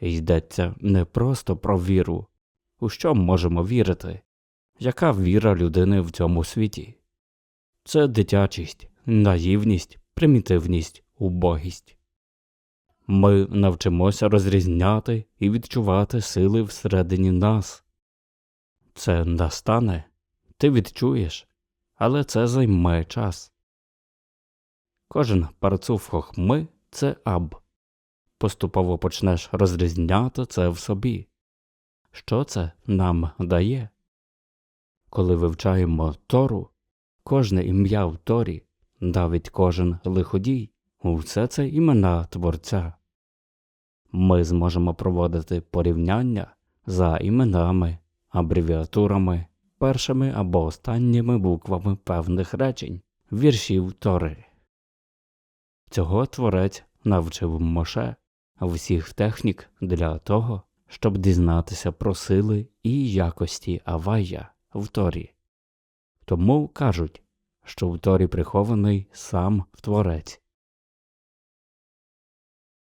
Йдеться не просто про віру. У що можемо вірити? Яка віра людини в цьому світі? Це дитячість, наївність, примітивність, убогість. Ми навчимося розрізняти і відчувати сили всередині нас. Це настане, ти відчуєш, але це займе час. Кожен парцуф хохми це аб. Поступово почнеш розрізняти це в собі. Що це нам дає? Коли вивчаємо Тору, кожне ім'я в Торі, навіть кожен лиходій, усе це імена Творця. Ми зможемо проводити порівняння за іменами, абревіатурами, першими або останніми буквами певних речень, віршів Тори. Цього творець навчив Моше всіх технік для того, щоб дізнатися про сили і якості Авая в Торі. Тому кажуть, що в Торі прихований сам Творець.